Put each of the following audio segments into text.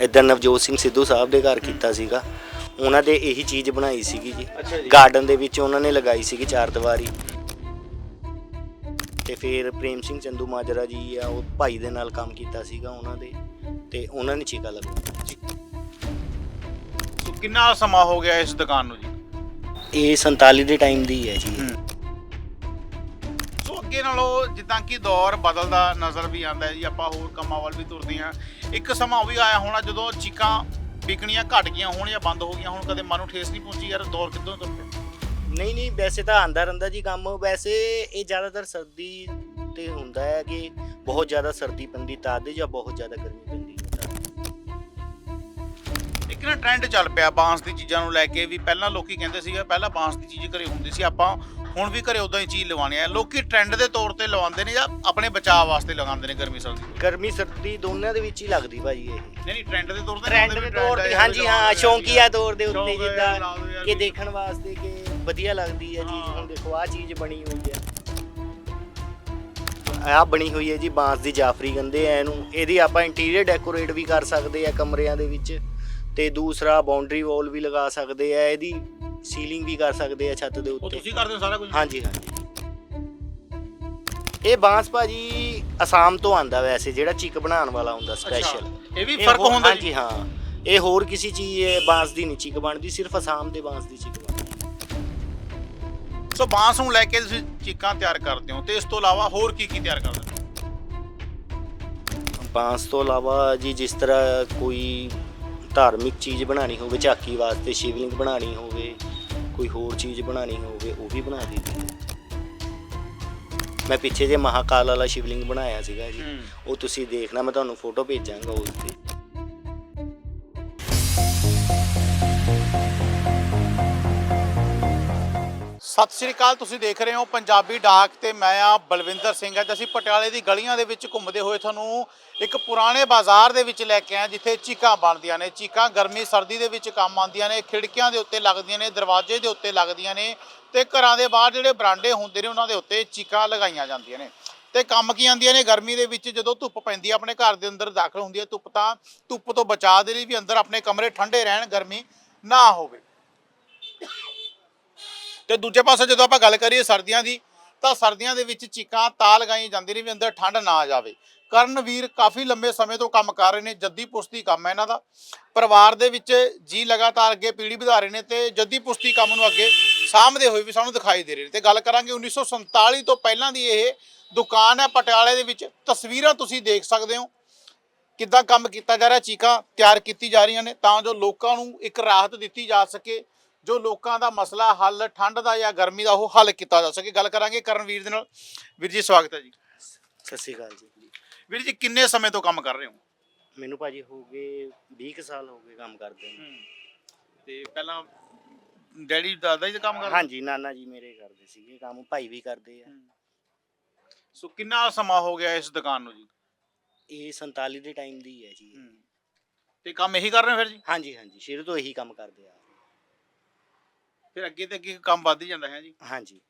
ਇਦਾਂ ਨਵਜੋਤ ਸਿੰਘ ਸਿੱਧੂ ਸਾਹਿਬ ਦੇ ਘਰ ਕੀਤਾ ਸੀਗਾ। ਉਹਨਾਂ ਦੇ ਇਹੀ ਚੀਜ਼ ਬਣਾਈ ਸੀਗੀ ਜੀ। ਗਾਰਡਨ ਦੇ ਵਿੱਚ ਉਹਨਾਂ ਨੇ ਲਗਾਈ ਸੀਗੀ ਚਾਰ ਦੀਵਾਰੀ। ਤੇ ਫਿਰ ਪ੍ਰੇਮ ਸਿੰਘ ਚੰਦੂ ਮਾਜਰਾ ਜੀ ਆ ਉਹ ਭਾਈ ਦੇ ਨਾਲ ਕੰਮ ਕੀਤਾ ਸੀਗਾ ਉਹਨਾਂ ਦੇ। ਤੇ ਉਹਨਾਂ ਨੇ ਚੀਕਾ ਲਗਾਇਆ ਸੋ ਕਿੰਨਾ ਸਮਾਂ ਹੋ ਗਿਆ ਇਸ ਦੁਕਾਨ ਨੂੰ ਜੀ? ਇਹ 47 ਦੇ ਟਾਈਮ ਦੀ ਹੈ ਜੀ। ਨਾਲੋਂ ਜਿੱਦਾਂ ਕਿ ਦੌਰ ਬਦਲਦਾ ਨਜ਼ਰ ਵੀ ਆਉਂਦਾ ਹੈ ਜੀ ਆਪਾਂ ਹੋਰ ਕੰਮਾਂ ਵੱਲ ਵੀ ਤੁਰਦੇ ਹਾਂ। ਇੱਕ ਸਮਾਂ ਉਹ ਵੀ ਆਇਆ ਹੋਣਾ ਜਦੋਂ ਚੀਕਾਂ ਵਿਕਣੀਆਂ ਘਟ ਗਈਆਂ ਹੋਣ ਜਾਂ ਬੰਦ ਹੋ ਗਈਆਂ ਹੁਣ ਕਦੇ ਮਨ ਨੂੰ ਠੇਸ ਨਹੀਂ ਪਹੁੰਚੀ ਯਾਰ ਦੌਰ ਕਿੱਦੋਂ ਤੁਰ ਪਿਆ? ਨਹੀਂ ਨਹੀਂ ਵੈਸੇ ਤਾਂ ਆਂਦਾ ਰਹਿੰਦਾ ਜੀ ਕੰਮ। ਵੈਸੇ ਇਹ ਜ਼ਿਆਦਾਤਰ ਸਰਦੀ ਤੇ ਹੁੰਦਾ ਹੈ ਕਿ ਬਹੁਤ ਜ਼ਿਆਦਾ ਸਰਦੀ ਪੈਂਦੀ ਤਦ ਜਾਂ ਬਹੁਤ ਜ਼ਿਆਦਾ ਗਰਮੀ ਪੈਂਦੀ ਹੈ ਤਦ। ਇੱਕ ਨਾ ਟ੍ਰੈਂਡ ਚੱਲ ਪਿਆ ਬਾਂਸ ਦੀ ਚੀਜ਼ਾਂ ਨੂੰ ਲੈ ਕੇ ਵੀ ਪਹਿਲਾਂ ਲੋਕੀ ਕਹਿੰਦੇ ਸੀਗੇ ਪਹਿਲਾਂ ਬਾਂਸ ਦੀ ਚੀਜ਼ ਘਰੇ ਹੁੰਦੀ ਸੀ। ਆਪਾਂ ਹੁਣ ਵੀ ਘਰੇ ਉਦਾਂ ਹੀ ਚੀਜ਼ ਲਵਾਉਣੀ ਆ। ਲੋਕੀ ਟ੍ਰੈਂਡ ਦੇ ਤੌਰ ਤੇ ਲਵਾਉਂਦੇ ਨੇ ਜਾਂ ਆਪਣੇ ਬਚਾਅ ਵਾਸਤੇ ਲਗਾਉਂਦੇ ਨੇ ਗਰਮੀ ਸਰਦੀ? ਗਰਮੀ ਸਰਦੀ ਦੋਨਾਂ ਦੇ ਵਿੱਚ ਹੀ ਲੱਗਦੀ ਭਾਜੀ ਇਹ। ਨਹੀਂ ਨਹੀਂ ਟ੍ਰੈਂਡ ਦੇ ਤੌਰ ਤੇ ਟ੍ਰੈਂਡ ਦੇ ਤੌਰ ਤੇ ਹਾਂਜੀ ਹਾਂ ਆ ਸ਼ੌਂਕੀਆ ਤੌਰ ਦੇ ਉੱਤੇ ਜਿੱਦਾਂ ਕਿ। ਦੇਖਣ ਵਾਸਤੇ ਕਿ ਵਧੀਆ ਲੱਗਦੀ ਹੈ ਚੀਜ਼। ਹੁਣ ਦੇਖੋ ਆਹ ਚੀਜ਼ ਬਣੀ ਹੋਈ ਹੈ। ਆਹ ਬਣੀ ਹੋਈ ਹੈ ਜੀ ਬਾਂਸ ਦੀ ਜਾਫਰੀ ਕਹਿੰਦੇ ਆ ਇਹਨੂੰ। ਇਹਦੀ ਆਪਾਂ ਇੰਟੀਰੀਅਰ ਡੈਕੋਰੇਟ ਵੀ ਕਰ ਸਕਦੇ ਆ ਕਮਰਿਆਂ ਦੇ ਵਿੱਚ ਤੇ ਦੂਸਰਾ ਬਾਉਂਡਰੀ ਵਾਲ ਵੀ ਲਗਾ ਸਕਦੇ ਆ। ਇਹਦੀ ਸੀਲਿੰਗ ਵੀ ਕਰ ਸਕਦੇ ਆ ਛੱਤ ਦੇ ਉਹ ਉੱਤੇ। ਤੁਸੀਂ ਕਰਦੇ ਹੋ ਸਾਰਾ ਕੁਝ? ਹਾਂਜੀ ਹਾਂਜੀ। ਇਹ ਬਾਂਸ ਭਾਜੀ ਅਸਾਮ ਤੋਂ ਆਂਦਾ ਵੈਸੇ ਜਿਹੜਾ ਚਿੱਕ ਬਣਾਉਣ ਵਾਲਾ ਹੁੰਦਾ ਸਪੈਸ਼ਲ ਇਹ ਵੀ ਫ਼ਰਕ ਹੁੰਦਾ ਹਾਂਜੀ ਜੀ ਹਾਂ। ਇਹ ਹੋਰ ਕਿਸੇ ਚੀਜ਼ ਇਹ ਬਾਂਸ ਦੀ ਨਹੀਂ ਚਿੱਕ ਬਣਦੀ ਸਿਰਫ ਅਸਾਮ ਦੇ ਬਾਂਸ ਦੀ ਚਿੱਕ ਬਣਦੀ। ਸੋ ਬਾਂਸ ਨੂੰ ਲੈ ਕੇ ਤੁਸੀਂ ਚੀਕਾਂ ਤਿਆਰ ਕਰਦੇ ਹੋ ਤੇ ਇਸ ਤੋਂ ਇਲਾਵਾ ਹੋਰ ਕੀ ਕੀ ਤਿਆਰ ਕਰਦੇ ਹੋ? ਬਾਂਸ ਤੋਂ ਇਲਾਵਾ ਜੀ ਜਿਸ ਤਰ੍ਹਾਂ ਕੋਈ ਧਾਰਮਿਕ ਚੀਜ਼ ਬਣਾਣੀ ਹੋਵੇ ਝਾਕੀ ਵਾਸਤੇ ਸ਼ਿਵਲਿੰਗ ਬਣਾਣੀ ਹੋਵੇ ਕੋਈ ਹੋਰ ਚੀਜ਼ ਬਣਾਣੀ ਹੋਵੇ ਉਹ ਵੀ ਬਣਾ ਦਿੰਦੀ ਹੈ ਮੈਂ ਪਿੱਛੇ ਜੇ ਮਹਾਕਾਲ ਵਾਲਾ ਸ਼ਿਵਲਿੰਗ ਬਣਾਇਆ ਸੀਗਾ ਜੀ ਉਹ ਤੁਸੀਂ ਦੇਖਣਾ ਮੈਂ ਤੁਹਾਨੂੰ ਫੋਟੋ ਭੇਜਾਂਗਾ ਉਸ ਦੀ ਸਤਿ ਸ਼੍ਰੀ ਅਕਾਲ, ਤੁਸੀਂ ਦੇਖ ਰਹੇ ਹੋ ਪੰਜਾਬੀ ਡਾਕ ਤੇ ਮੈਂ ਆ ਬਲਵਿੰਦਰ ਸਿੰਘ ਅੱਜ ਅਸੀਂ ਪਟਿਆਲੇ ਦੀ ਗਲੀਆਂ ਦੇ ਵਿੱਚ ਘੁੰਮਦੇ ਹੋਏ ਤੁਹਾਨੂੰ ਇੱਕ ਪੁਰਾਣੇ ਬਾਜ਼ਾਰ ਦੇ ਵਿੱਚ ਲੈ ਕੇ ਆਏ ਜਿੱਥੇ ਚੀਕਾਂ ਬਣਦੀਆਂ ਨੇ, ਚੀਕਾਂ ਗਰਮੀ, ਸਰਦੀ ਦੇ ਵਿੱਚ ਕੰਮ ਆਉਂਦੀਆਂ ਨੇ, ਖਿੜਕੀਆਂ ਦੇ ਉੱਤੇ ਲੱਗਦੀਆਂ ਨੇ, ਦਰਵਾਜ਼ੇ ਦੇ ਉੱਤੇ ਲੱਗਦੀਆਂ ਨੇ ਤੇ ਘਰਾਂ ਦੇ ਬਾਹਰ ਜਿਹੜੇ ਬਰਾਂਡੇ ਹੁੰਦੇ ਨੇ, ਉਹਨਾਂ ਦੇ ਉੱਤੇ ਚੀਕਾਂ ਲਗਾਈਆਂ ਜਾਂਦੀਆਂ ਨੇ। ਤੇ ਕੰਮ ਕੀ ਆਉਂਦੀਆਂ ਨੇ? ਗਰਮੀ ਦੇ ਵਿੱਚ ਜਦੋਂ ਧੁੱਪ ਪੈਂਦੀ ਹੈ ਆਪਣੇ ਘਰ ਦੇ ਅੰਦਰ ਦਾਖਲ ਹੁੰਦੀ ਹੈ ਧੁੱਪ, ਤਾਂ ਧੁੱਪ ਤੋਂ ਬਚਾਅ ਦੇ ਲਈ ਵੀ ਅੰਦਰ ਆਪਣੇ ਕਮਰੇ ਠੰਡੇ ਰਹਿਣ, ਗਰਮੀ ਨਾ ਹੋਵੇ। ਤੇ ਦੂਜੇ ਪਾਸੇ ਜਦੋਂ ਆਪਾਂ ਗੱਲ ਕਰੀਏ ਸਰਦੀਆਂ ਦੀ, ਤਾਂ ਸਰਦੀਆਂ ਦੇ ਵਿੱਚ ਚੀਕਾਂ ਤਾਂ ਲਗਾਈਆਂ ਜਾਂਦੀਆਂ ਨੇ ਵੀ ਅੰਦਰ ਠੰਡ ਨਾ ਆ ਜਾਵੇ ਕਰਨਵੀਰ ਕਾਫੀ ਲੰਬੇ ਸਮੇਂ ਤੋਂ ਕੰਮ ਕਰ ਰਹੇ ਨੇ, ਜੱਦੀ ਪੁਸ਼ਤੀ ਕੰਮ ਹੈ ਇਹਨਾਂ ਦਾ। ਪਰਿਵਾਰ ਦੇ ਵਿੱਚ ਜੀ ਲਗਾਤਾਰ ਅੱਗੇ ਪੀੜ੍ਹੀ ਵਧਾ ਰਹੇ ਨੇ ਤੇ ਜੱਦੀ ਪੁਸ਼ਤੀ ਕੰਮ ਨੂੰ ਅੱਗੇ ਸਾਂਭਦੇ ਹੋਏ ਵੀ ਸਾਨੂੰ ਦਿਖਾਈ ਦੇ ਰਹੇ ਨੇ। ਤੇ ਗੱਲ ਕਰਾਂਗੇ 1947 ਤੋਂ ਪਹਿਲਾਂ ਦੀ ਇਹ ਦੁਕਾਨ ਹੈ ਪਟਿਆਲੇ ਦੇ ਵਿੱਚ। ਤਸਵੀਰਾਂ ਤੁਸੀਂ ਦੇਖ ਸਕਦੇ ਹੋ ਕਿੱਦਾਂ ਕੰਮ ਕੀਤਾ ਜਾ ਰਿਹਾ, ਚੀਕਾਂ ਤਿਆਰ ਕੀਤੀ ਜਾ ਰਹੀਆਂ ਨੇ ਤਾਂ ਜੋ ਲੋਕਾਂ ਨੂੰ ਇੱਕ ਰਾਹਤ ਦਿੱਤੀ ਜਾ ਸਕੇ। ਜੋ ਲੋਕਾਂ ਦਾ ਮਸਲਾ ਹੱਲ ਠੰਡ ਦਾ ਜਾਂ ਗਰਮੀ ਦਾ ਉਹ ਹੱਲ ਕੀਤਾ ਜਾ ਸਕੇ। ਗੱਲ ਕਰਾਂਗੇ ਕਰਨਵੀਰ ਦੇ ਨਾਲ। ਵੀਰ ਜੀ ਸਵਾਗਤ ਹੈ ਜੀ। ਸਤਿ ਸ਼੍ਰੀ ਅਕਾਲ ਜੀ। ਵੀਰ ਜੀ ਕਿੰਨੇ ਸਮੇਂ ਤੋਂ ਕੰਮ ਕਰ ਰਹੇ ਹੋ? ਮੈਨੂੰ ਭਾਜੀ ਹੋ ਗਏ 20 ਕੁ ਸਾਲ ਹੋ ਗਏ ਕੰਮ ਕਰਦੇ ਨੂੰ। ਤੇ ਪਹਿਲਾਂ ਡੈਡੀ ਦਾਦਾ ਜੀ ਦਾ ਕੰਮ ਕਰਦੇ? ਹਾਂਜੀ ਨਾਨਾ ਜੀ ਮੇਰੇ ਕਰਦੇ ਸੀਗੇ ਕੰਮ ਭਾਈ ਵੀ ਕਰਦੇ ਆ। ਸੋ ਕਿੰਨਾ ਸਮਾਂ ਹੋ ਗਿਆ ਇਸ ਦੁਕਾਨ ਨੂੰ ਜੀ? ਇਹ 47 ਦੇ ਟਾਈਮ ਦੀ ਹੈ ਜੀ। ਤੇ ਕੰਮ ਇਹੀ ਕਰ ਰਹੇ ਹੋ ਫਿਰ ਜੀ? ਹਾਂਜੀ ਹਾਂਜੀ ਸ਼ੁਰੂ ਤੋਂ ਇਹੀ ਕੰਮ ਕਰਦੇ ਆ। ਫਿਰ ਅੱਗੇ ਤੇ ਅੱਗੇ ਕੰਮ ਵੱਧ ਹੀ ਜਾਂਦਾ ਹੈ ਜੀ? ਹਾਂਜੀ।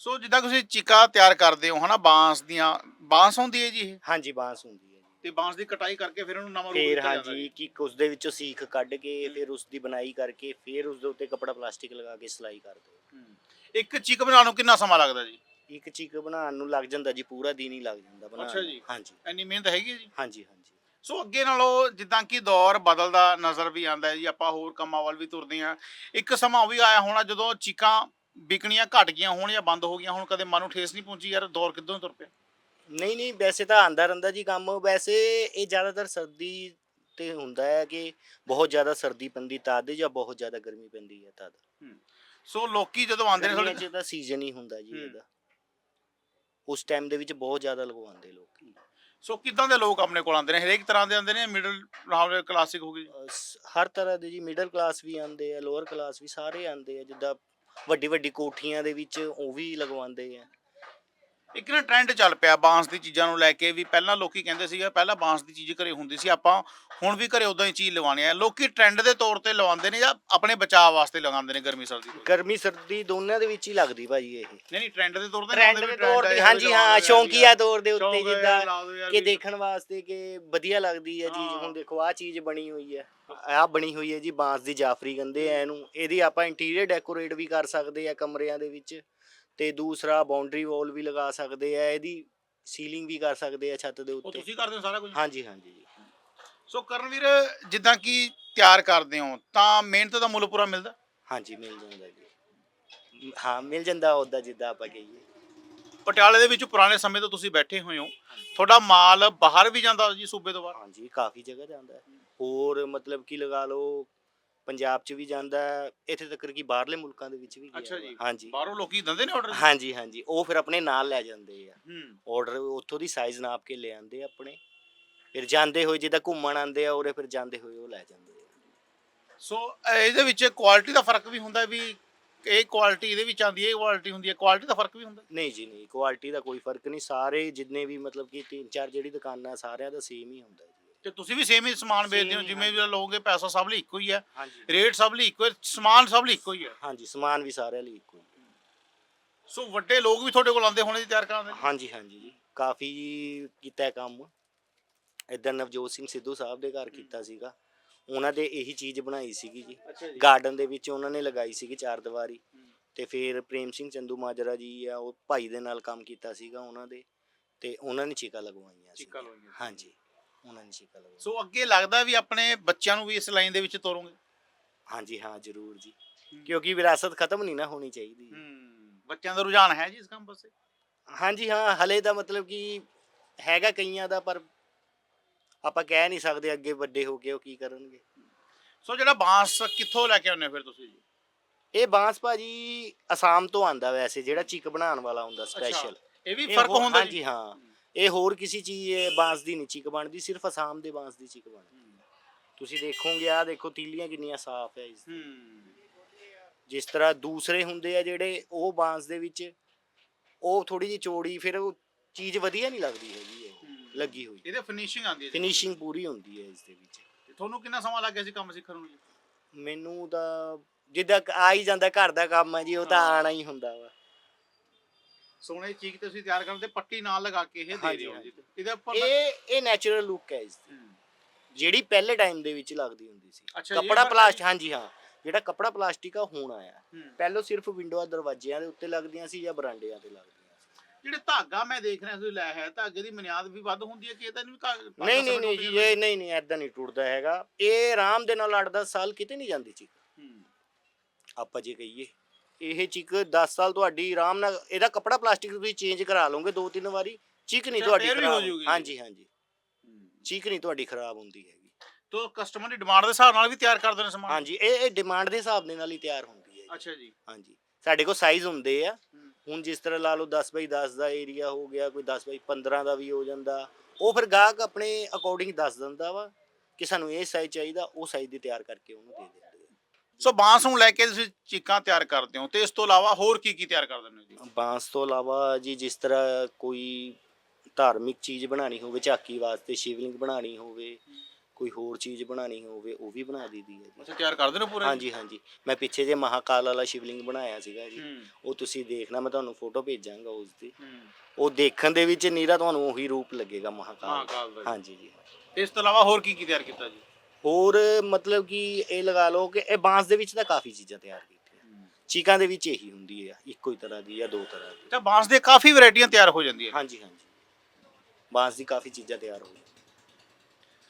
ਸੋ ਜਿੱਦਾਂ ਤੁਸੀਂ ਚੀਕਾ ਤਿਆਰ ਕਰਦੇ ਹੋ ਹਨਾ ਬਾਂਸ ਦੀਆਂ ਬਾਂਸ ਹੁੰਦੀ ਹੈ ਜੀ ਇਹ? ਹਾਂਜੀ ਬਾਂਸ ਹੁੰਦੀ ਹੈ ਜੀ। ਤੇ ਬਾਂਸ ਦੀ ਕਟਾਈ ਕਰਕੇ ਫਿਰ ਉਹਨੂੰ ਨਵਾਂ ਰੂਪ ਫਿਰ ਦਿੱਤਾ ਜਾਂਦਾ ਹਾਂਜੀ ਕਿ ਉਸ ਦੇ ਵਿੱਚੋਂ ਸੀਖ ਕੱਢ ਕੇ ਫਿਰ ਉਸ ਦੀ ਬਣਾਈ ਕਰਕੇ ਫਿਰ ਉਸ ਦੇ ਉੱਤੇ ਕਪੜਾ ਪਲਾਸਟਿਕ ਲਗਾ ਕੇ ਸਿਲਾਈ ਕਰਦੇ ਹੂੰ। ਇੱਕ ਚੀਕ ਬਣਾਉਣ ਨੂੰ ਕਿੰਨਾ ਸਮਾਂ ਲੱਗਦਾ ਜੀ? ਇੱਕ ਚੀਕ ਬਣਾਉਣ ਨੂੰ ਲੱਗ ਜਾਂਦਾ ਜੀ ਪੂਰਾ ਦਿਨ ਹੀ ਲੱਗ ਜਾਂਦਾ ਬਣਾਉਣ ਅੱਛਾ ਨੂੰ। ਜੀ। ਹਾਂਜੀ। ਇੰਨੀ ਮਿਹਨਤ ਹੈਗੀ ਹੈ ਜੀ? ਹਾਂਜੀ ਹਾਂਜੀ। ਸੋ ਅੱਗੇ ਨਾਲੋਂ ਜਿੱਦਾਂ ਕਿ ਦੌਰ ਬਦਲਦਾ ਨਜ਼ਰ ਵੀ ਆਉਂਦਾ ਹੈ ਜੀ ਆਪਾਂ ਹੋਰ ਕੰਮਾਂ ਵੱਲ ਵੀ ਤੁਰਦੇ ਹਾਂ। ਇੱਕ ਸਮਾਂ ਉਹ ਵੀ ਆਇਆ ਹੋਣਾ ਜਦੋਂ ਚੀਕਾਂ ਵਿਕਣੀਆਂ ਘਟ ਗਈਆਂ ਹੋਣ ਜਾਂ ਬੰਦ ਹੋ ਗਈਆਂ ਹੁਣ ਕਦੇ ਮਨ ਨੂੰ ਠੇਸ ਨਹੀਂ ਪਹੁੰਚੀ ਯਾਰ ਦੌਰ ਕਿੱਦੋਂ ਤੁਰ ਪਿਆ? ਨਹੀਂ ਨਹੀਂ ਵੈਸੇ ਤਾਂ ਆਂਦਾ ਰਹਿੰਦਾ ਜੀ ਕੰਮ। ਵੈਸੇ ਇਹ ਜ਼ਿਆਦਾਤਰ ਸਰਦੀ ਤੇ ਹੁੰਦਾ ਹੈ ਕਿ ਬਹੁਤ ਜ਼ਿਆਦਾ ਸਰਦੀ ਪੈਂਦੀ ਤਦ ਜਾਂ ਬਹੁਤ ਜ਼ਿਆਦਾ ਗਰਮੀ ਪੈਂਦੀ ਹੈ ਤਦ। ਸੋ ਲੋਕੀ ਜਦੋਂ ਆਉਂਦੇ ਨੇ ਥੋੜੇ ਤਾਂ ਸੀਜ਼ਨ ਹੀ ਹੁੰਦਾ ਜੀ। ਇਹਦਾ। ਉਸ ਟਾਈਮ ਦੇ ਵਿੱਚ ਬਹੁਤ ਜ਼ਿਆਦਾ ਲਗਵਾਉਂਦੇ ਲੋਕ। ਸੋ ਕਿਦਾਂ ਦੇ ਲੋਕ ਆਪਣੇ ਕੋਲ ਆਉਂਦੇ ਨੇ? ਹਰੇਕ ਤਰ੍ਹਾਂ ਦੇ ਆਉਂਦੇ ਨੇ ਮਿਡਲ ਰਾਵਲ ਕਲਾਸਿਕ ਹੋ ਗਈ? ਹਰ ਤਰ੍ਹਾਂ ਦੇ ਜੀ ਮਿਡਲ ਕਲਾਸ ਵੀ ਆਉਂਦੇ ਆ ਲੋਅਰ ਕਲਾਸ ਵੀ ਸਾਰੇ ਆਉਂਦੇ ਆ, ਜਿੱਦਾਂ ਵੱਡੀ ਵੱਡੀ ਕੋਠੀਆਂ ਦੇ ਵਿੱਚ ਉਹ ਵੀ ਲਗਵਾਉਂਦੇ ਆ। ਇੱਕ ਨਾ ਟ੍ਰੈਂਡ ਚੱਲ ਪਿਆ ਬਾਂਸ ਦੀ ਚੀਜ਼ਾਂ ਨੂੰ ਲੈ ਕੇ ਵੀ ਪਹਿਲਾਂ ਲੋਕੀ ਕਹਿੰਦੇ ਸੀਗੇ ਪਹਿਲਾਂ ਬਾਂਸ ਦੀ ਚੀਜ਼ ਘਰੇ ਹੁੰਦੀ ਸੀ ਆਪਾਂ ਹੁਣ ਵੀ ਘਰੇ ਉਦਾਂ ਹੀ ਚੀਜ਼ ਲਵਾਉਣੀ ਆ। ਲੋਕੀ ਟ੍ਰੈਂਡ ਦੇ ਤੌਰ ਤੇ ਲਵਾਉਂਦੇ ਨੇ ਜਾਂ ਆਪਣੇ ਬਚਾਅ ਵਾਸਤੇ ਲਗਾਉਂਦੇ ਨੇ ਗਰਮੀ ਸਰਦੀ ਤੋਂ। ਗਰਮੀ ਸਰਦੀ ਦੋਨਾਂ ਦੇ ਵਿੱਚ ਹੀ ਲੱਗਦੀ ਭਾਜੀ ਇਹ। ਨਹੀਂ ਨਹੀਂ ਟ੍ਰੈਂਡ ਦੇ ਤੌਰ ਤੇ ਟ੍ਰੈਂਡ ਦੇ ਤੌਰ ਤੇ ਹਾਂਜੀ ਹਾਂ ਸ਼ੌਂਕੀਆ ਤੌਰ ਦੇ ਉੱਤੇ ਜਿੱਦਾਂ ਕਿ। ਦੇਖਣ ਵਾਸਤੇ ਕਿ ਵਧੀਆ ਲੱਗਦੀ ਹੈ ਚੀਜ਼। ਹੁਣ ਦੇਖੋ ਆਹ ਚੀਜ਼ ਬਣੀ ਹੋਈ ਹੈ ਆਹ ਬਣੀ ਹੋਈ ਹੈ ਜੀ ਬਾਂਸ ਦੀ ਜਾਫਰੀ ਕਹਿੰਦੇ ਆ ਇਹਨੂੰ। ਇਹਦੀ ਆਪਾਂ ਇੰਟੀਰੀਅਰ ਡੈਕੋਰੇਟ ਵੀ ਕਰ ਸਕਦੇ ਆ ਕਮਰਿਆਂ ਦੇ ਵਿੱਚ। ਤੇ ਦੂਸਰਾ ਬਾਉਂਡਰੀ ਵਾਲ ਵੀ ਲਗਾ ਸਕਦੇ ਆ ਇਹਦੀ ਸੀਲਿੰਗ ਵੀ ਕਰ ਸਕਦੇ ਆ ਛੱਤ ਦੇ ਉਹ ਉੱਤੇ। ਤੁਸੀਂ ਕਰਦੇ ਹੋ ਸਾਰਾ ਕੁਝ? ਹਾਂਜੀ ਹਾਂਜੀ ਜੀ। ਸੋ ਕਰਨਵੀਰ ਜਿੱਦਾਂ ਕਿ ਤਿਆਰ ਕਰਦੇ ਹੋ ਤਾਂ ਮਿਹਨਤ ਦਾ ਮੁੱਲ ਪੂਰਾ ਮਿਲਦਾ? ਹਾਂਜੀ ਮਿਲ ਜਾਂਦਾ ਜੀ। ਹਾਂ ਮਿਲ ਜਾਂਦਾ ਉਹਦਾ ਜਿੱਦਾਂ ਆਪਾਂ ਕਹੀਏ। ਪਟਿਆਲੇ ਦੇ ਵਿੱਚ ਪੁਰਾਣੇ ਸਮੇਂ ਤੋਂ ਤੁਸੀਂ ਬੈਠੇ ਹੋਏ ਹੋ। ਤੁਹਾਡਾ ਮਾਲ ਬਾਹਰ ਵੀ ਜਾਂਦਾ ਜੀ ਸੂਬੇ ਤੋਂ ਬਾਹਰ? ਹਾਂਜੀ ਕਾਫੀ ਜਗ੍ਹਾ ਜਾਂਦਾ। ਹੈ ਹੋਰ ਮਤਲਬ ਕਿ ਲਗਾ ਲਓ ਪੰਜਾਬ 'ਚ ਵੀ ਜਾਂਦਾ ਹੈ ਇੱਥੇ ਤੱਕ ਕਿ ਬਾਹਰਲੇ ਮੁਲਕਾਂ ਦੇ ਵਿੱਚ ਵੀ ਗਿਆ ਅੱਛਾ ਵਾ। ਜੀ। ਹਾਂਜੀ। ਬਾਹਰੋਂ ਲੋਕੀ ਦਿੰਦੇ ਨੇ ਆਰਡਰ ਹਾਂਜੀ ਹਾਂਜੀ। ਉਹ ਫਿਰ ਆਪਣੇ ਨਾਲ ਲੈ ਜਾਂਦੇ ਆ। ਹੂੰ। ਆਰਡਰ ਉੱਥੋਂ ਦੀ ਸਾਈਜ਼ ਨਾਪ ਕੇ ਲੈ ਆਂਦੇ ਆਪਣੇ। ਫਿਰ ਜਾਂਦੇ ਹੋਏ ਜਿੱਦਾਂ ਘੁੰਮਣ ਆਂਦੇ ਆ ਉਰੇ ਫਿਰ ਜਾਂਦੇ ਹੋਏ ਉਹ ਲੈ ਜਾਂਦੇ ਆ। ਸੋ ਅਹ, ਇਹਦੇ ਵਿੱਚ ਕੁਆਲਿਟੀ ਦਾ ਫ਼ਰਕ ਵੀ ਹੁੰਦਾ ਵੀ ਇਹ ਕੁਆਲਿਟੀ ਇਹਦੇ ਵਿੱਚ ਆਉਂਦੀ ਹੈ ਇਹ ਕੁਆਲਿਟੀ ਹੁੰਦੀ ਹੈ। ਕੁਆਲਿਟੀ ਦਾ ਫ਼ਰਕ ਵੀ ਹੁੰਦਾ? ਨਹੀਂ ਜੀ ਨਹੀਂ। ਕੁਆਲਿਟੀ ਦਾ ਕੋਈ ਫ਼ਰਕ ਨਹੀਂ। ਸਾਰੇ ਜਿੰਨੇ ਵੀ ਮਤਲਬ ਕਿ ਤਿੰਨ ਚਾਰ ਜਿਹੜੀ ਦੁਕਾਨਾਂ ਸਾਰਿਆਂ ਦਾ ਸੇਮ ਹੀ ਹੁੰਦਾ ਜੀ। ਤੇ ਤੁਸੀਂ ਵੀ ਸੇਮ ਹੀ ਸਮਾਨ ਵੇਚਦੇ ਹੋ ਜਿਵੇਂ ਵੀ ਲਓਗੇ ਪੈਸਾ ਸਭ ਲਈ ਇੱਕੋ ਹੀ ਹੈ ਹਾਂਜੀ। ਰੇਟ ਸਭ ਲਈ ਇੱਕੋ ਹੈ ਸਮਾਨ ਸਭ ਲਈ ਇੱਕੋ ਹੀ ਹੈ। ਹਾਂਜੀ ਸਮਾਨ ਵੀ ਸਾਰਿਆਂ ਲਈ ਇੱਕੋ ਹੀ ਹੈ। ਸੋ ਵੱਡੇ ਲੋਕ ਵੀ ਤੁਹਾਡੇ ਕੋਲ ਆਉਂਦੇ ਹੋਣੇ ਜੀ ਤਿਆਰ ਕਰਨ ਦੇ ਲਈ? ਹਾਂਜੀ ਹਾਂਜੀ ਜੀ। ਕਾਫੀ ਕੀਤਾ ਹੈ ਕੰਮ। ਇਦਾਂ ਨਵਜੋਤ ਸਿੰਘ ਸਿੱਧੂ ਸਾਹਿਬ ਦੇ ਘਰ ਕੀਤਾ ਸੀਗਾ। ਉਹਨਾਂ ਦੇ ਇਹੀ ਚੀਜ਼ ਬਣਾਈ ਸੀਗੀ ਜੀ। ਅੱਛਾ ਜੀ। ਗਾਰਡਨ ਦੇ ਵਿੱਚ ਉਹਨਾਂ ਨੇ ਲਗਾਈ ਸੀਗੀ ਚਾਰ ਦੀਵਾਰੀ। ਤੇ ਫਿਰ ਪ੍ਰੇਮ ਸਿੰਘ ਚੰਦੂ ਮਾਜਰਾ ਜੀ ਆ ਉਹ ਭਾਈ ਦੇ ਨਾਲ ਕੰਮ ਕੀਤਾ ਸੀਗਾ ਉਹਨਾਂ ਦੇ। ਤੇ ਉਹਨਾਂ ਨੇ ਚੀਕਾ ਲਗਵਾਈਆਂ ਸੀ ਚੀਕਾਂ ਲਗਵਾਈਆਂ। ਹਾਂਜੀ। ਨੇ ਚੀਕਾ ਲਗਵਾਈਆਂ ਸੋ ਅੱਗੇ ਲੱਗਦਾ ਵੀ ਆਪਣੇ ਬੱਚਿਆਂ ਨੂੰ ਵੀ ਇਸ ਲਾਈਨ ਦੇ ਵਿੱਚ ਤੋਰੋਗੇ? ਹਾਂਜੀ ਹਾਂ ਜ਼ਰੂਰ ਜੀ। ਕਿਉਂਕਿ ਵਿਰਾਸਤ ਖਤਮ ਨਹੀਂ ਨਾ ਹੋਣੀ ਚਾਹੀਦੀ। ਹੂੰ ਬੱਚਿਆਂ ਦਾ ਰੁਝਾਨ ਹੈ ਜੀ ਇਸ ਕੰਮ ਪਾਸੇ ਹਾਂਜੀ ਹਾਂ ਹਲੇ ਦਾ ਮਤਲਬ ਕਿ ਹੈਗਾ ਕਈਆਂ ਦਾ ਪਰ ਆਪਾਂ ਕਹਿ ਨਹੀਂ ਸਕਦੇ ਅੱਗੇ ਵੱਡੇ ਹੋ ਕੇ ਉਹ ਕੀ ਕਰਨਗੇ। ਸੋ ਜਿਹੜਾ ਬਾਂਸ ਕਿੱਥੋਂ ਲੈ ਕੇ ਆਉਂਦੇ ਹੋ ਫਿਰ ਤੁਸੀਂ ਜੀ? ਇਹ ਬਾਂਸ ਭਾਜੀ ਅਸਾਮ ਤੋਂ ਆਂਦਾ ਵੈਸੇ ਜਿਹੜਾ ਚਿੱਕ ਬਣਾਉਣ ਵਾਲਾ ਹੁੰਦਾ ਸਪੈਸ਼ਲ ਇਹ ਵੀ ਫ਼ਰਕ ਹੁੰਦਾ ਜੀ? ਹਾਂਜੀ ਹਾਂ। ਇਹ ਹੋਰ ਕਿਸੇ ਚੀਜ਼ ਇਹ ਬਾਂਸ ਦੀ ਨਹੀਂ ਚਿੱਕ ਬਣਦੀ ਸਿਰਫ ਅਸਾਮ ਦੇ ਬਾਂਸ ਦੀ ਚਿੱਕ ਬਣਦੀ। ਤੁਸੀਂ ਦੇਖੋਗੇ ਆ ਦੇਖੋ ਤੀਲੀਆਂ ਕਿੰਨੀਆਂ ਸਾਫ਼ ਹੈ ਇਸ ਹੂੰ। ਜਿਸ ਤਰ੍ਹਾਂ ਦੂਸਰੇ ਹੁੰਦੇ ਆ ਜਿਹੜੇ ਉਹ ਬਾਂਸ ਦੇ ਵਿੱਚ ਉਹ ਥੋੜੀ ਜਿਹੀ ਚੌੜੀ ਫਿਰ ਉਹ ਚੀਜ਼ ਵਧੀਆ ਨਹੀਂ ਲੱਗਦੀ ਹੈਗੀ ਇਹ ਹੂੰ। ਲੱਗੀ ਹੋਈ। ਇਹਦੇ ਫਿਨਿਸ਼ਿੰਗ ਆਉਂਦੀ ਹੈ ਜੀ। ਫਿਨਿਸ਼ਿੰਗ ਪੂਰੀ ਹੁੰਦੀ ਹੈ ਇਸ ਦੇ ਵਿੱਚ। ਤੁਹਾਨੂੰ ਕਿੰਨਾ ਸਮਾਂ ਲੱਗ ਗਿਆ ਸੀ ਕੰਮ ਸਿੱਖਣ ਨੂੰ ਜੀ? ਮੈਨੂੰ ਤਾਂ ਜਿੱਦਾਂ ਕ- ਆ ਹੀ ਜਾਂਦਾ ਘਰ ਦਾ ਕੰਮ ਹੈ ਜੀ ਉਹ ਤਾਂ ਹਾਂ। ਆਣਾ ਹੀ ਹੁੰਦਾ ਵਾ। ਸੋਨੇ ਚੀਕ ਤੇ ਤੁਸੀਂ ਤਿਆਰ ਕਰਨ ਤੇ ਪੱਟੀ ਨਾਲ ਲਗਾ ਕੇ ਇਹ ਦੇ ਹਾਂਜੀ, ਰਹੇ ਹੋ ਜੀ। ਇਹਦੇ ਉੱਪਰ ਇਹ ਇਹ ਨੈਚੁਰਲ ਲੁੱਕ ਹੈ ਇਸ ਦੀ। ਜਿਹੜੀ ਪਹਿਲੇ ਟਾਈਮ ਦੇ ਵਿੱਚ ਲੱਗਦੀ ਹੁੰਦੀ ਸੀ ਅੱਛਾ ਜੀ, ਕੱਪੜਾ ਜੀ। ਹਾਂਜੀ ਹਾਂ ਜਿਹੜਾ ਕੱਪੜਾ ਪਲਾਸਟਿਕ ਆ ਹੁਣ ਆਇਆ ਹੂੰ। ਪਹਿਲਾਂ ਸਿਰਫ ਵਿੰਡੋਆਂ ਦਰਵਾਜ਼ਿਆਂ ਦੇ ਉੱਤੇ ਲੱਗਦੀਆਂ ਸੀ ਜਾਂ ਬਰਾਂਡਿਆਂ ਤੇ ਲੱਗਦੀਆਂ ਸੀ ਜਿਹੜੇ ਧਾਗਾ ਮੈਂ ਦੇਖ ਰਿਹਾ ਤੁਸੀਂ ਲੈ ਹੈ ਧਾਗੇ ਦੀ ਬੁਨਿਆਦ ਵੀ ਵੱਧ ਹੁੰਦੀ ਹੈ ਕਿ ਇਹ ਤਾਂ ਨਹੀਂ ਧਾਗਾ ਨਹੀਂ ਨਹੀਂ ਨਹੀਂ ਜੀ? ਇਹ ਨਹੀਂ ਨਹੀਂ ਐਦਾਂ ਨਹੀਂ ਟੁੱਟਦਾ ਹੈਗਾ ਇਹ ਆਰਾਮ ਦੇ ਨਾਲ 8-10 ਸਾਲ ਕਿਤੇ ਨਹੀਂ ਜਾਂਦੀ ਚੀਕ ਹੂੰ। ਆਪਾਂ ਜੇ ਕਹੀਏ ਇਹ ਚੀਕ 10 ਸਾਲ ਤੁਹਾਡੀ ਆਰਾਮ ਨਾਲ ਇਹਦਾ ਕੱਪੜਾ ਪਲਾਸਟਿਕ ਤੁਸੀਂ ਚੇਂਜ ਕਰਾ ਲਓਗੇ ਦੋ ਤਿੰਨ ਵਾਰੀ ਚੀਕ ਨਹੀਂ ਤੁਹਾਡੀ ਖਰਾਬ। ਹਾਂਜੀ ਹਾਂਜੀ। ਚੀਕ ਨਹੀਂ ਤੁਹਾਡੀ ਖਰਾਬ ਹੁੰਦੀ ਹੈਗੀ। ਤੋ ਕਸਟਮਰ ਦੀ ਡਿਮਾਂਡ ਦੇ ਹਿਸਾਬ ਨਾਲ ਵੀ ਤਿਆਰ ਕਰਦੇ ਨੇ ਸਮਾਨ? ਹਾਂਜੀ ਇਹ ਇਹ ਡਿਮਾਂਡ ਦੇ ਹਿਸਾਬ ਦੇ ਨਾਲ ਹੀ ਤਿਆਰ ਹੁੰਦੀ ਹੈ। ਅੱਛਾ ਜੀ। ਹਾਂਜੀ। ਸਾਡੇ ਕੋਲ ਸਾਈਜ਼ ਹੁੰਦੇ ਆ। ਹੁਣ ਜਿਸ ਤਰ੍ਹਾਂ ਲਾ ਲਓ 10 ਬਾਈ 10 ਦਾ ਏਰੀਆ ਹੋ ਗਿਆ ਕੋਈ 10 ਬਾਈ 15 ਦਾ ਵੀ ਹੋ ਜਾਂਦਾ। ਉਹ ਫਿਰ ਗਾਹਕ ਆਪਣੇ ਅਕੋਰਡਿੰਗ ਦੱਸ ਦਿੰਦਾ ਵਾ ਕਿ ਸਾਨੂੰ ਇਹ ਸਾਈਜ਼ ਚਾਹੀਦਾ ਉਹ ਸਾਈਜ਼ ਦੀ ਤਿਆਰ ਕਰਕੇ ਉਹਨੂੰ ਦੇ ਦਿੰਦੇ। ਸੋ ਬਾਂਸ ਨੂੰ ਲੈ ਕੇ ਤੁਸੀਂ ਚੀਕਾਂ ਤਿਆਰ ਕਰਦੇ ਹੋ ਤੇ ਇਸ ਤੋਂ ਇਲਾਵਾ ਹੋਰ ਕੀ ਕੀ ਤਿਆਰ ਕਰ ਦਿੰਦੇ ਹੋ ਜੀ? ਬਾਂਸ ਤੋਂ ਇਲਾਵਾ ਜੀ ਜਿਸ ਤਰ੍ਹਾਂ ਕੋਈ ਧਾਰਮਿਕ ਚੀਜ਼ ਬਣਾਣੀ ਹੋਵੇ ਝਾਕੀ ਵਾਸਤੇ ਸ਼ਿਵਲਿੰਗ ਬਣਾਣੀ ਹੋਵੇ ਕੋਈ ਹੋਰ ਚੀਜ਼ ਬਣਾਣੀ ਹੋਵੇ ਉਹ ਵੀ ਬਣਾ ਦਈਦੀ ਹੈ ਜੀ। ਅੱਛਾ ਤਿਆਰ ਕਰਦੇ ਨੇ ਪੂਰੇ? ਹਾਂਜੀ ਹਾਂਜੀ। ਮੈਂ ਪਿੱਛੇ ਜੇ ਮਹਾਕਾਲ ਵਾਲਾ ਸ਼ਿਵਲਿੰਗ ਬਣਾਇਆ ਸੀਗਾ ਜੀ ਹੂੰ। ਉਹ ਤੁਸੀਂ ਦੇਖਣਾ ਮੈਂ ਤੁਹਾਨੂੰ ਫੋਟੋ ਭੇਜਾਂਗਾ ਉਸ ਦੀ। ਹੂੰ। ਉਹ ਦੇਖਣ ਦੇ ਵਿੱਚ ਨੀਰਾ ਤੁਹਾਨੂੰ ਉਹੀ ਰੂਪ ਲੱਗੇਗਾ ਮਹਾਕਾਲ। ਮਹਾਕਾਲ ਦਾ ਜੀ। ਹਾਂਜੀ ਜੀ। ਇਸ ਤੋਂ ਇਲਾਵਾ ਹੋਰ ਕੀ ਕੀ ਤਿਆਰ ਕੀਤਾ ਜੀ? ਹੋਰ ਮਤਲਬ ਕਿ ਇਹ ਲਗਾ ਲਓ ਕਿ ਇਹ ਬਾਂਸ ਦੇ ਵਿੱਚ ਤਾਂ ਕਾਫੀ ਚੀਜ਼ਾਂ ਤਿਆਰ ਕੀਤੀਆਂ। ਚੀਕਾਂ ਦੇ ਵਿੱਚ ਇਹੀ ਹੁੰਦੀ ਹੈ ਇੱਕੋ ਹੀ ਤਰ੍ਹਾਂ ਦੀ ਜਾਂ ਦੋ ਤਰ੍ਹਾਂ ਦੀ। ਤਾਂ ਬਾਂਸ ਦੇ ਕਾਫੀ ਵੈਰਾਈਟੀਆਂ ਤਿਆਰ ਹੋ ਜਾਂਦੀਆਂ। ਹਾਂਜੀ ਹਾਂਜੀ। ਬਾਂਸ ਦੀ ਕਾਫੀ ਚੀਜ਼ਾਂ ਤਿਆਰ ਹੋ ਜਾਂਦੀਆਂ।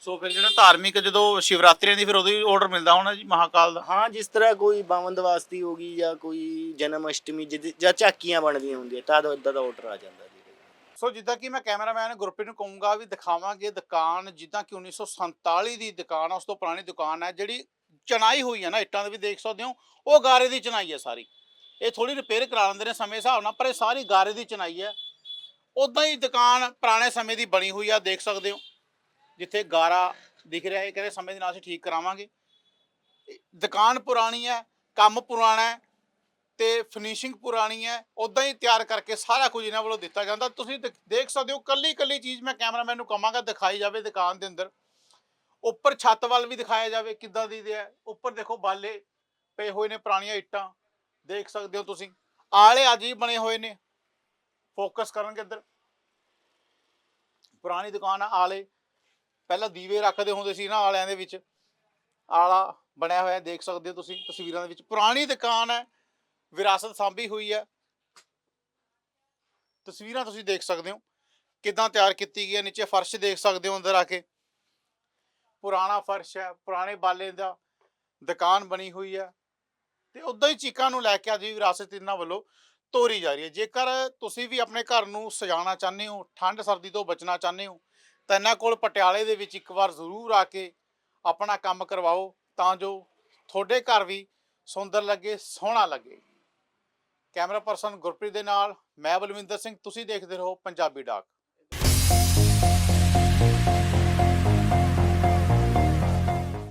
ਸੋ ਫਿਰ ਜਿਹੜਾ ਧਾਰਮਿਕ ਜਦੋਂ ਸ਼ਿਵਰਾਤਰੀ ਦੀ ਫਿਰ ਉਦੋਂ ਹੀ ਆਰਡਰ ਮਿਲਦਾ ਹੋਣਾ ਜੀ ਮਹਾਕਾਲ ਦਾ? ਹਾਂ ਜਿਸ ਤਰ੍ਹਾਂ ਕੋਈ ਬਾਵਨ ਦਵਾਸਤੀ ਹੋ ਗਈ ਜਾਂ ਕੋਈ ਜਨਮ ਅਸ਼ਟਮੀ ਜਿਹਦੇ- ਜਾਂ ਝਾਕੀਆਂ ਬਣਦੀਆਂ ਹੁੰਦੀਆਂ ਤਾਂ ਇਦਾਂ ਦਾ ਆਰਡਰ ਆ ਜਾਂਦਾ ਜੀ। ਸੋ ਜਿੱਦਾਂ ਕਿ ਮੈਂ ਕੈਮਰਾਮੈਨ ਗੁਰਪ੍ਰੀਤ ਨੂੰ ਕਹੂੰਗਾ ਵੀ ਦਿਖਾਵਾਂਗੇ ਦੁਕਾਨ, ਜਿੱਦਾਂ ਕਿ 1947 ਦੀ ਦੁਕਾਨ ਉਸ ਤੋਂ ਪੁਰਾਣੀ ਦੁਕਾਨ ਹੈ ਜਿਹੜੀ ਚਣਾਈ ਹੋਈ ਹੈ ਨਾ, ਇੱਟਾਂ ਦੇ ਵੀ ਦੇਖ ਸਕਦੇ ਹੋ, ਉਹ ਗਾਰੇ ਦੀ ਚਣਾਈ ਹੈ ਸਾਰੀ। ਇਹ ਥੋੜੀ ਰਿਪੇਅਰ ਕਰਾ ਲੈਂਦੇ ਨੇ ਸਮੇਂ ਹਿਸਾਬ ਨਾਲ, ਪਰ ਇਹ ਸਾਰੀ ਗਾਰੇ ਦੀ ਚਣਾਈ ਹੈ ਉਦਾਂ ਹੀ ਦੁਕਾਨ ਪੁਰਾਣੇ ਸਮੇਂ ਦੀ ਬਣੀ ਹੋਈ ਆ, ਦੇਖ ਸਕਦੇ ਹੋ, ਜਿੱਥੇ ਗਾਰਾ ਦਿਖ ਰਿਹਾ ਹੈ ਕਹਿੰਦੇ ਸਮੇਂ ਦੇ ਨਾਲ ਅਸੀਂ ਠੀਕ ਕਰਾਵਾਂਗੇ। ਦੁਕਾਨ ਪੁਰਾਣੀ ਹੈ ਕੰਮ ਪੁਰਾਣਾ ਹੈ ਤੇ ਫਿਨਿਸ਼ਿੰਗ ਪੁਰਾਣੀ ਹੈ ਉਦਾਂ ਹੀ ਤਿਆਰ ਕਰਕੇ ਸਾਰਾ ਕੁਝ ਇਹਨਾਂ ਵੱਲੋਂ ਦਿੱਤਾ ਜਾਂਦਾ। ਤੁਸੀਂ ਦੇਖ- ਸਕਦੇ ਹੋ ਕੱਲੀ ਕੱਲੀ ਚੀਜ਼ ਮੈਂ ਕੈਮਰਾਮੈਨ ਨੂੰ ਕਹਾਂਗਾ, ਦਿਖਾਈ ਜਾਵੇ ਦੁਕਾਨ ਦੇ ਅੰਦਰ। ਉੱਪਰ ਛੱਤ ਵੱਲ ਵੀ ਦਿਖਾਇਆ ਜਾਵੇ ਕਿੱਦਾਂ ਦੀ ਹੈ। ਉੱਪਰ ਦੇਖੋ ਬਾਲੇ ਪਏ ਹੋਏ ਨੇ ਪੁਰਾਣੀਆਂ ਇੱਟਾਂ, ਦੇਖ ਸਕਦੇ ਹੋ ਤੁਸੀਂ। ਆਲੇ ਅੱਜ ਹੀ ਬਣੇ ਹੋਏ ਨੇ। ਫੋਕਸ ਕਰਨਗੇ ਇੱਧਰ। ਪੁਰਾਣੀ ਦੁਕਾਨ ਆ ਆਲੇ। ਪਹਿਲਾਂ ਦੀਵੇ ਰੱਖਦੇ ਹੁੰਦੇ ਸੀ ਨਾ ਆਲਿਆਂ ਦੇ ਵਿੱਚ। ਆਲਾ ਬਣਿਆ ਹੋਇਆ, ਦੇਖ ਸਕਦੇ ਹੋ ਤੁਸੀਂ ਤਸਵੀਰਾਂ ਦੇ ਵਿੱਚ। ਪੁਰਾਣੀ ਦੁਕਾਨ ਹੈ। ਵਿਰਾਸਤ ਸਾਂਭੀ ਹੋਈ ਹੈ। ਤਸਵੀਰਾਂ ਤੁਸੀਂ ਦੇਖ ਸਕਦੇ ਹੋ। ਕਿਦਾਂ ਤਿਆਰ ਕੀਤੀ ਗਈ ਹੈ। ਨੀਚੇ ਫਰਸ਼ ਦੇਖ ਸਕਦੇ ਹੋ ਅੰਦਰ ਆ ਕੇ। ਪੁਰਾਣਾ ਫਰਸ਼ ਹੈ। ਪੁਰਾਣੇ ਬਾਲੇ ਦਾ ਦੁਕਾਨ ਬਣੀ ਹੋਈ ਹੈ। ਤੇ ਉਦਾਂ ਹੀ ਚੀਕਾਂ ਨੂੰ ਲੈ ਕੇ ਅੱਜ ਵੀ ਵਿਰਾਸਤ ਇਹਨਾਂ ਵੱਲੋਂ ਤੋਰੀ ਜਾ ਰਹੀ ਹੈ। ਜੇਕਰ ਤੁਸੀਂ ਵੀ ਆਪਣੇ ਘਰ ਨੂੰ ਸਜਾਉਣਾ ਚਾਹੁੰਦੇ ਹੋ ਠੰਡ ਸਰਦੀ ਤੋਂ ਬਚਣਾ ਚਾਹੁੰਦੇ ਹੋ, ਤਾਂ ਇਹਨਾਂ ਕੋਲ ਪਟਿਆਲੇ ਦੇ ਵਿੱਚ ਇੱਕ ਵਾਰ ਜ਼ਰੂਰ ਆ ਕੇ ਆਪਣਾ ਕੰਮ ਕਰਵਾਓ ਤਾਂ ਜੋ ਤੁਹਾਡੇ ਘਰ ਵੀ ਸੁੰਦਰ ਲੱਗੇ, ਸੋਹਣਾ ਲੱਗੇ। ਕੈਮਰਾ ਪਰਸਨ ਗੁਰਪ੍ਰੀਤ ਦੇ ਨਾਲ ਮੈਂ ਬਲਵਿੰਦਰ ਸਿੰਘ ਤੁਸੀਂ ਦੇਖਦੇ ਰਹੋ ਪੰਜਾਬੀ ਡਾਕ।